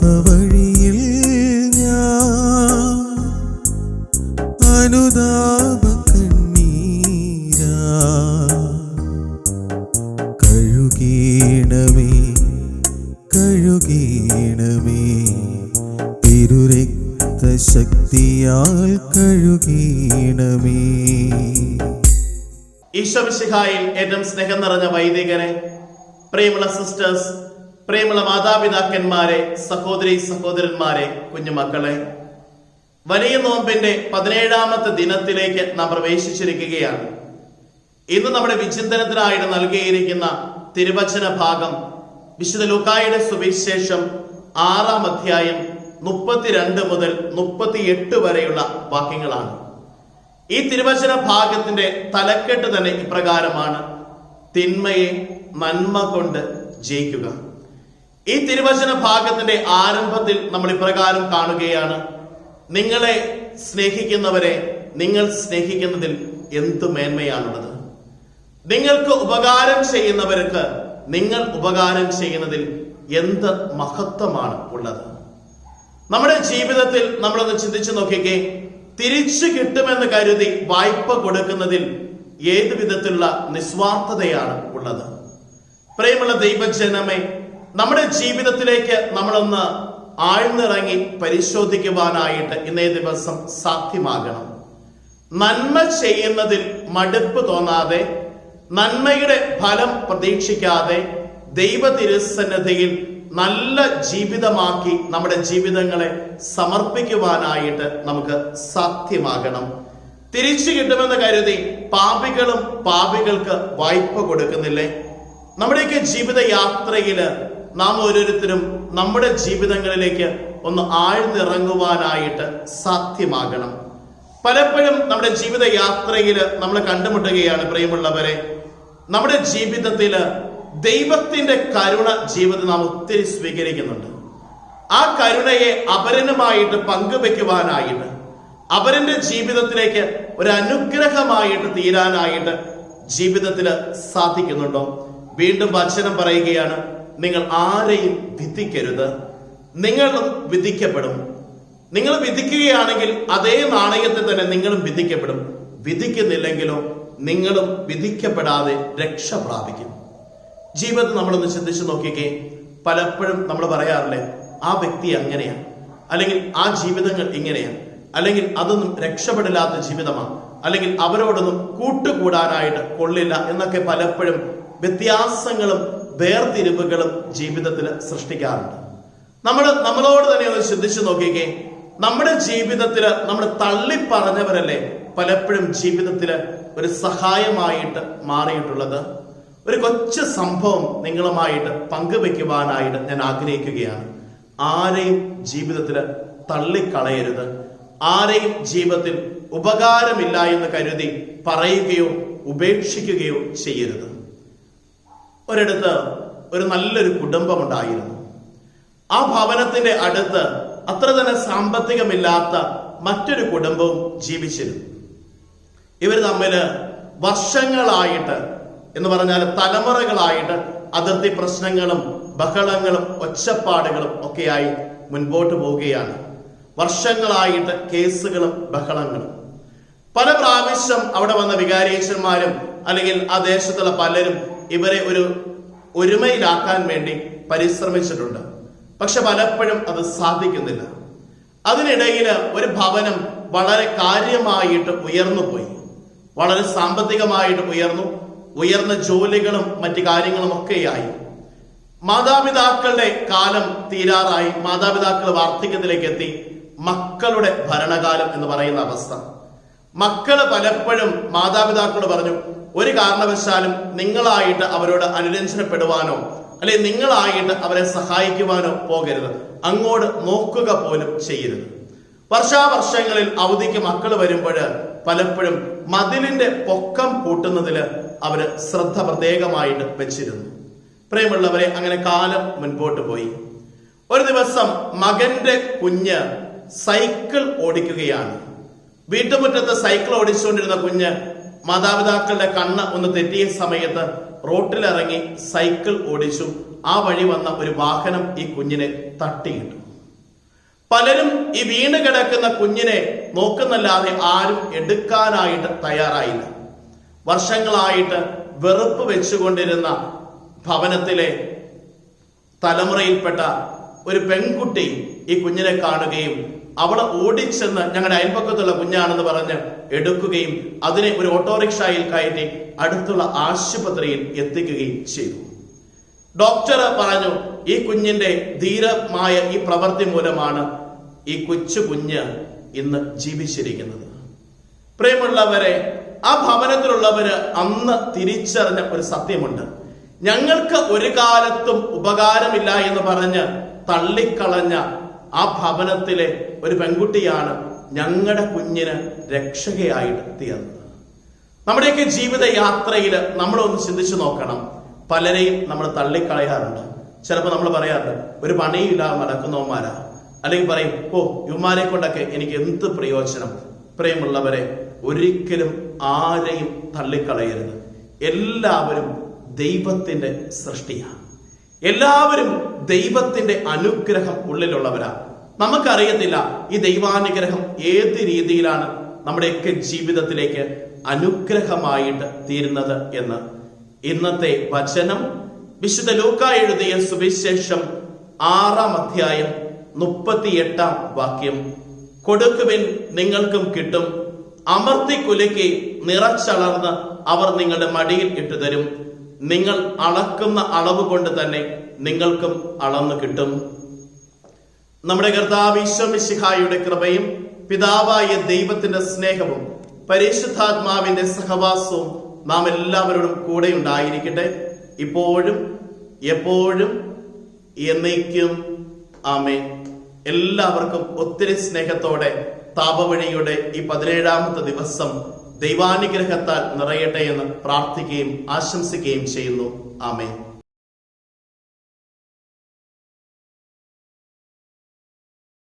പാപവഴിയിൽ ഞാൻ അനുതാപ കണ്ണീരാ. കഴുകീണമേ കഴുകീണമേ തിരുരക്തശക്തിയാൽ കഴുകീണമേ. ഈശോമിശിഹായിൽ ഏറ്റവും സ്നേഹം നിറഞ്ഞ വൈദികരെ പ്രിയമുള്ള സിസ്റ്റേഴ്സ് പ്രിയമുള്ള മാതാപിതാക്കന്മാരെ സഹോദരി സഹോദരന്മാരെ കുഞ്ഞുമക്കളെ വലിയ നോമ്പിന്റെ പതിനേഴാമത്തെ ദിനത്തിലേക്ക് നാം പ്രവേശിച്ചിരിക്കുകയാണ്. ഇന്ന് നമ്മുടെ വിചിന്തനത്തിനായിട്ട് നൽകിയിരിക്കുന്ന തിരുവചന ഭാഗം വിശുദ്ധ ലുക്കായുടെ സുവിശേഷം ആറാം അധ്യായം മുപ്പത്തിരണ്ട് മുതൽ മുപ്പത്തിയെട്ട് വരെയുള്ള വാക്യങ്ങളാണ്. ഈ തിരുവചന ഭാഗത്തിന്റെ തലക്കെട്ട് തന്നെ ഇപ്രകാരമാണ്. തിന്മയെ നന്മ കൊണ്ട് ജയിക്കുക. ഈ തിരുവചന ഭാഗത്തിന്റെ ആരംഭത്തിൽ നമ്മൾ ഇപ്രകാരം കാണുകയാണ്. നിങ്ങളെ സ്നേഹിക്കുന്നവരെ നിങ്ങൾ സ്നേഹിക്കുന്നതിൽ എന്തു മേന്മയാണുള്ളത്? നിങ്ങൾക്ക് ഉപകാരം ചെയ്യുന്നവർക്ക് നിങ്ങൾ ഉപകാരം ചെയ്യുന്നതിൽ എന്ത് മഹത്വമാണ് ഉള്ളത്? നമ്മുടെ ജീവിതത്തിൽ നമ്മളൊന്ന് ചിന്തിച്ചു നോക്കിക്കേ. തിരിച്ചു കിട്ടുമെന്ന് കരുതി വായ്പ കൊടുക്കുന്നതിൽ ഏത് വിധത്തിലുള്ള നിസ്വാർത്ഥതയാണ് ഉള്ളത്? പ്രേമുള്ള ദൈവജനമേ നമ്മുടെ ജീവിതത്തിലേക്ക് നമ്മളൊന്ന് ആഴ്ന്നിറങ്ങി പരിശോധിക്കുവാനായിട്ട് ഇന്നേ ദിവസം സാധ്യമാകണം. നന്മ ചെയ്യുന്നതിൽ മടുപ്പ് തോന്നാതെ നന്മയുടെ ഫലം പ്രതീക്ഷിക്കാതെ ദൈവ തിരുസന്നതയിൽ നല്ല ജീവിതമാക്കി നമ്മുടെ ജീവിതങ്ങളെ സമർപ്പിക്കുവാനായിട്ട് നമുക്ക് സാധ്യമാകണം. തിരിച്ചു കിട്ടുമെന്ന് കരുതി പാപികളും പാപികൾക്ക് വായ്പ കൊടുക്കുന്നില്ലേ? നമ്മുടെയൊക്കെ ജീവിത യാത്രയിൽ നാം ഓരോരുത്തരും നമ്മുടെ ജീവിതങ്ങളിലേക്ക് ഒന്ന് ആഴ്ന്നിറങ്ങുവാനായിട്ട് സാധ്യമാകണം. പലപ്പോഴും നമ്മുടെ ജീവിത യാത്രയിൽ നമ്മൾ കണ്ടുമുട്ടുകയാണ് പ്രിയമുള്ളവരെ. നമ്മുടെ ജീവിതത്തിൽ ദൈവത്തിന്റെ കരുണ ജീവിതം നാം ഒത്തിരി സ്വീകരിക്കുന്നുണ്ട്. ആ കരുണയെ അപരനുമായിട്ട് പങ്കുവെക്കുവാനായിട്ട് അവരന്റെ ജീവിതത്തിലേക്ക് ഒരു അനുഗ്രഹമായിട്ട് തീരാനായിട്ട് ജീവിതത്തിൽ സാധിക്കുന്നുണ്ടോ? വീണ്ടും വചനം പറയുകയാണ് നിങ്ങൾ ആരെയും വിധിക്കരുത്. നിങ്ങളും വിധിക്കപ്പെടും. നിങ്ങൾ വിധിക്കുകയാണെങ്കിൽ അതേ നാണയത്തിൽ തന്നെ നിങ്ങളും വിധിക്കപ്പെടും. വിധിക്കുന്നില്ലെങ്കിലോ നിങ്ങളും വിധിക്കപ്പെടാതെ രക്ഷ പ്രാപിക്കും. ജീവിതം നമ്മളൊന്ന് ചിന്തിച്ചു നോക്കിക്കേ. പലപ്പോഴും നമ്മൾ പറയാറില്ലേ ആ വ്യക്തി അങ്ങനെയാണ് അല്ലെങ്കിൽ ആ ജീവിതങ്ങൾ ഇങ്ങനെയാണ് അല്ലെങ്കിൽ അതൊന്നും രക്ഷപ്പെടില്ലാത്ത ജീവിതമാണ് അല്ലെങ്കിൽ അവരോടൊന്നും കൂട്ടുകൂടാനായിട്ട് കൊള്ളില്ല എന്നൊക്കെ പലപ്പോഴും വ്യത്യാസങ്ങളും വേർതിരിവുകളും ജീവിതത്തിൽ സൃഷ്ടിക്കാറുണ്ട്. നമ്മൾ നമ്മളോട് തന്നെ ഒന്ന് ചിന്തിച്ചു നോക്കിക്കേ. നമ്മുടെ ജീവിതത്തിൽ നമ്മൾ തള്ളിപ്പറഞ്ഞവരല്ലേ പലപ്പോഴും ജീവിതത്തിൽ ഒരു സഹായമായിട്ട് മാറിയിട്ടുള്ളത്? ഒരു കൊച്ചു സംഭവം നിങ്ങളുമായിട്ട് പങ്കുവെക്കുവാനായിട്ട് ഞാൻ ആഗ്രഹിക്കുകയാണ്. ആരെയും ജീവിതത്തിൽ തള്ളിക്കളയരുത്. ആരെയും ജീവിതത്തിൽ ഉപകാരമില്ല എന്ന് കരുതി പറയുകയോ ഉപേക്ഷിക്കുകയോ ചെയ്യരുത്. ഒരിടത്ത് ഒരു നല്ലൊരു കുടുംബമുണ്ടായിരുന്നു. ആ ഭവനത്തിന്റെ അടുത്ത് അത്ര തന്നെ സാമ്പത്തികമില്ലാത്ത മറ്റൊരു കുടുംബവും ജീവിച്ചിരുന്നു. ഇവർ തമ്മിൽ വർഷങ്ങളായിട്ട് എന്ന് പറഞ്ഞാൽ തലമുറകളായിട്ട് അതിർത്തി പ്രശ്നങ്ങളും ബഹളങ്ങളും ഒച്ചപ്പാടുകളും ഒക്കെയായി മുൻപോട്ട് പോവുകയാണ്. വർഷങ്ങളായിട്ട് കേസുകളും ബഹളങ്ങളും. പല പ്രാവശ്യം അവിടെ വന്ന വികാരീച്ചന്മാരും അല്ലെങ്കിൽ ആ ദേശത്തുള്ള പലരും ഇവരെ ഒരു ഒരുമയിലാക്കാൻ വേണ്ടി പരിശ്രമിച്ചിട്ടുണ്ട്. പക്ഷെ പലപ്പോഴും അത് സാധിക്കുന്നില്ല. അതിനിടയിൽ ഒരു ഭവനം വളരെ കാര്യമായിട്ട് ഉയർന്നു പോയി വളരെ സാമ്പത്തികമായിട്ട് ഉയർന്നു. ഉയർന്ന ജോലികളും മറ്റു കാര്യങ്ങളും ഒക്കെയായി. മാതാപിതാക്കളുടെ കാലം തീരാറായി. മാതാപിതാക്കൾ വാർദ്ധക്യത്തിലേക്ക് എത്തി മക്കളുടെ ഭരണകാലം എന്ന് പറയുന്ന അവസ്ഥ. മക്കൾ പലപ്പോഴും മാതാപിതാക്കളോട് പറഞ്ഞു ഒരു കാരണവശാലും നിങ്ങളായിട്ട് അവരോട് അനുരഞ്ജനപ്പെടുവാനോ അല്ലെ നിങ്ങളായിട്ട് അവരെ സഹായിക്കുവാനോ പോകരുത്. അങ്ങോട്ട് നോക്കുക പോലും ചെയ്യരുത്. വർഷാവർഷങ്ങളിൽ അവധിക്ക് മക്കൾ വരുമ്പോൾ പലപ്പോഴും മതിലിന്റെ പൊക്കം കൂട്ടുന്നതിൽ അവർ ശ്രദ്ധ പ്രത്യേകമായിട്ട് വെച്ചിരുന്നു. പ്രിയമുള്ളവരെ അങ്ങനെ കാലം മുൻപോട്ട് പോയി. ഒരു ദിവസം മകന്റെ കുഞ്ഞ് സൈക്കിൾ ഓടിക്കുകയാണ്. വീട്ടുമുറ്റത്ത് സൈക്കിൾ ഓടിച്ചുകൊണ്ടിരുന്ന കുഞ്ഞ് മാതാപിതാക്കളുടെ കണ്ണ് ഒന്ന് തെറ്റിയ സമയത്ത് റോട്ടിലിറങ്ങി സൈക്കിൾ ഓടിച്ചു. ആ വഴി വന്ന ഒരു വാഹനം ഈ കുഞ്ഞിനെ തട്ടിയിട്ടു. പലരും ഈ വീണ് കിടക്കുന്ന കുഞ്ഞിനെ നോക്കുന്നല്ലാതെ ആരും എടുക്കാനായിട്ട് തയ്യാറായില്ല. വർഷങ്ങളായിട്ട് വെറുപ്പ് വെച്ചുകൊണ്ടിരുന്ന ഭവനത്തിലെ തലമുറയിൽപ്പെട്ട ഒരു പെൺകുട്ടി ഈ കുഞ്ഞിനെ കാണുകയും അവളെ ഓടിച്ചെന്ന് ഞങ്ങളുടെ അയൽപക്കത്തുള്ള കുഞ്ഞാണെന്ന് പറഞ്ഞ് എടുക്കുകയും അതിനെ ഒരു ഓട്ടോറിക്ഷയിൽ കയറ്റി അടുത്തുള്ള ആശുപത്രിയിൽ എത്തിക്കുകയും ചെയ്തു. ഡോക്ടർ പറഞ്ഞു ഈ കുഞ്ഞിന്റെ ധീരമായ ഈ പ്രവൃത്തി മൂലമാണ് ഈ കൊച്ചു കുഞ്ഞ് ഇന്ന് ജീവിച്ചിരിക്കുന്നത്. പ്രിയമുള്ളവരെ ആ ഭവനത്തിലുള്ളവര് അന്ന് തിരിച്ചറിഞ്ഞ ഒരു സത്യമുണ്ട്. ഞങ്ങൾക്ക് ഒരു കാലത്തും ഉപകാരമില്ല എന്ന് പറഞ്ഞ് തള്ളിക്കളഞ്ഞ ആ ഭവനത്തിലെ ഒരു പെൺകുട്ടിയാണ് ഞങ്ങളുടെ കുഞ്ഞിന് രക്ഷകയായിട്ട് തീർന്നത് നമ്മുടെയൊക്കെ ജീവിത യാത്രയിൽ നമ്മളൊന്ന് ചിന്തിച്ചു നോക്കണം. പലരെയും നമ്മൾ തള്ളിക്കളയാറുണ്ട്. ചിലപ്പോൾ നമ്മൾ പറയാറുണ്ട് ഒരു പണിയില്ലാതെ നടക്കുന്നവന്മാരാ അല്ലെങ്കിൽ പറയും ഓ ഇവന്മാരെ കൊണ്ടൊക്കെ എനിക്ക് എന്ത് പ്രയോജനം? പ്രിയമുള്ളവരെ ഒരിക്കലും ആരെയും തള്ളിക്കളയരുത്. എല്ലാവരും ദൈവത്തിന്റെ സൃഷ്ടിയാണ്. എല്ലാവരും ദൈവത്തിന്റെ അനുഗ്രഹം ഉള്ളിലുള്ളവരാണ്. നമുക്കറിയത്തില്ല ഈ ദൈവാനുഗ്രഹം ഏത് രീതിയിലാണ് നമ്മുടെയൊക്കെ ജീവിതത്തിലേക്ക് അനുഗ്രഹമായിട്ട് തീരുന്നത് എന്ന്. ഇന്നത്തെ വചനം വിശുദ്ധ ലൂക്ക എഴുതിയ സുവിശേഷം ആറാം അധ്യായം മുപ്പത്തിയെട്ടാം വാക്യം. കൊടുക്കുവിൻ നിങ്ങൾക്കും കിട്ടും. അമർത്തി കുലുക്കി നിറച്ചളർന്ന് അവർ നിങ്ങളുടെ മടിയിൽ ഇട്ടുതരും. നിങ്ങൾ അളക്കുന്ന അളവ് കൊണ്ട് തന്നെ നിങ്ങൾക്കും അളന്നു കിട്ടും. നമ്മുടെ കർത്താവ് ഈശ്വമിഷിഹായുടെ കൃപയും പിതാവായ ദൈവത്തിന്റെ സ്നേഹവും പരിശുദ്ധാത്മാവിന്റെ സഹവാസവും നാം എല്ലാവരോടും കൂടെ ഉണ്ടായിരിക്കട്ടെ. ഇപ്പോഴും എപ്പോഴും എന്നേക്കും ആമേ എല്ലാവർക്കും ഒത്തിരി സ്നേഹത്തോടെ താപവഴിയുടെ ഈ പതിനേഴാമത്തെ ദിവസം ദൈവാനുഗ്രഹത്താൽ നിറയട്ടെ എന്ന് പ്രാർത്ഥിക്കുകയും ആശംസിക്കുകയും ചെയ്യുന്നു. ആമേ